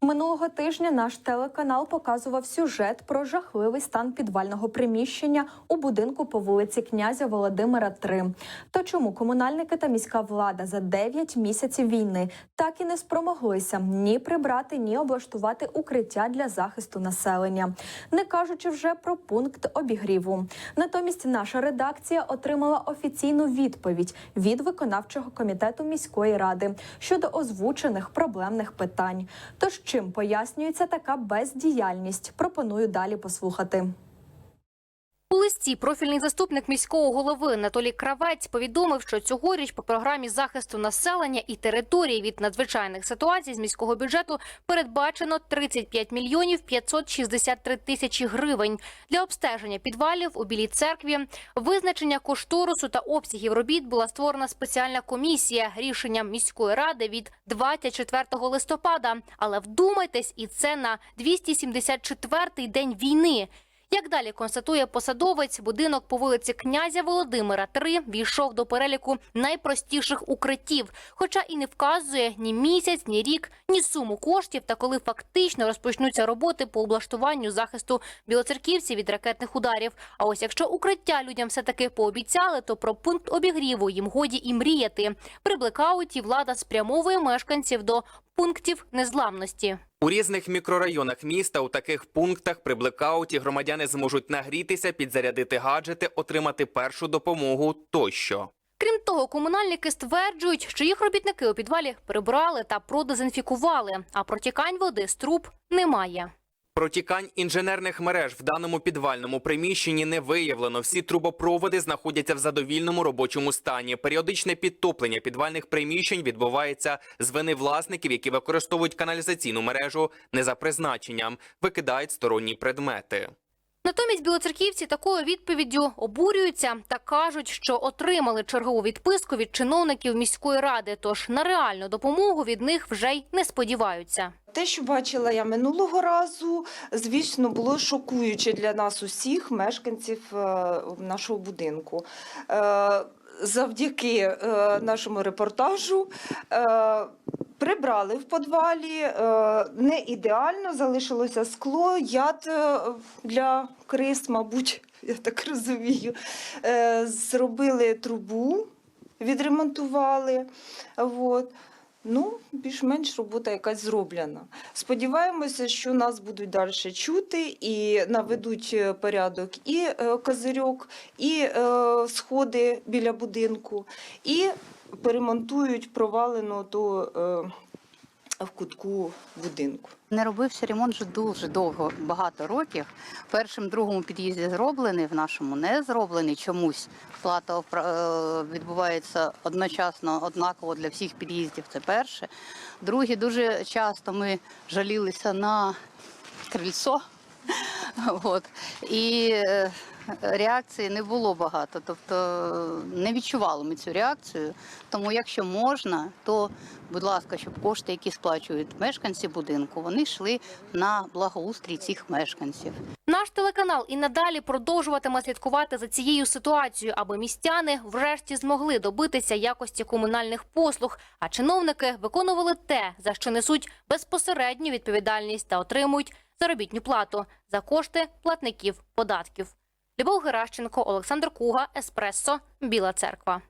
Минулого тижня наш телеканал показував сюжет про жахливий стан підвального приміщення у будинку по вулиці князя Володимира 3. То чому комунальники та міська влада за 9 місяців війни так і не спромоглися ні прибрати, ні облаштувати укриття для захисту населення, не кажучи вже про пункт обігріву. Натомість наша редакція отримала офіційну відповідь від виконавчого комітету міської ради щодо озвучених проблемних питань. Тож чим пояснюється така бездіяльність? Пропоную далі послухати. У листі профільний заступник міського голови Анатолій Кравець повідомив, що цьогоріч по програмі захисту населення і території від надзвичайних ситуацій з міського бюджету передбачено 35 мільйонів 563 тисячі гривень для обстеження підвалів у Білій церкві. Визначення кошторису та обсягів робіт була створена спеціальна комісія рішенням міської ради від 24 листопада. Але вдумайтесь, і це на 274-й день війни. Як далі констатує посадовець, будинок по вулиці князя Володимира 3 війшов до переліку найпростіших укриттів, хоча і не вказує ні місяць, ні рік, ні суму коштів та коли фактично розпочнуться роботи по облаштуванню захисту білоцерківців від ракетних ударів. А ось якщо укриття людям все таки пообіцяли, то про пункт обігріву їм годі і мріяти. При блекауті влада спрямовує мешканців до пунктів незламності. У різних мікрорайонах міста у таких пунктах при блекауті громадяни зможуть нагрітися, підзарядити гаджети, отримати першу допомогу тощо. Крім того, комунальники стверджують, що їх робітники у підвалі прибрали та продезінфікували, а протікань води з труб немає. Протікань інженерних мереж в даному підвальному приміщенні не виявлено. Всі трубопроводи знаходяться в задовільному робочому стані. Періодичне підтоплення підвальних приміщень відбувається з вини власників, які використовують каналізаційну мережу не за призначенням, викидають сторонні предмети. Натомість білоцерківці такою відповіддю обурюються та кажуть, що отримали чергову відписку від чиновників міської ради. Тож на реальну допомогу від них вже й не сподіваються. Те, що бачила я минулого разу, звісно, було шокуюче для нас усіх мешканців е, нашого будинку. Е, Завдяки е, нашому репортажу прибрали в підвалі, е, не ідеально, залишилося скло, яд е, для крис, мабуть, я так розумію. Е, Зробили трубу, відремонтували. Вот. Ну, більш-менш робота якась зроблена. Сподіваємося, що нас будуть далі чути і наведуть порядок і козирьок, і сходи біля будинку, і перемонтують провалену ту е, в кутку будинку. Не робився ремонт вже дуже довго, багато років. В першому, другому під'їзді зроблений, в нашому не зроблений чомусь. Плата е, відбувається одночасно, однаково для всіх під'їздів. Це перше. Друге, дуже часто ми жалілися на крильцо. От. І е, реакції не було багато. Тобто не відчували ми цю реакцію. Тому, якщо можна, то, будь ласка, щоб кошти, які сплачують мешканці будинку, вони йшли на благоустрій цих мешканців. Наш телеканал і надалі продовжуватиме слідкувати за цією ситуацією, аби містяни врешті змогли добитися якості комунальних послуг, а чиновники виконували те, за що несуть безпосередню відповідальність та отримують заробітну плату за кошти платників податків. Любов Геращенко, Олександр Куга, Еспресо, Біла Церква.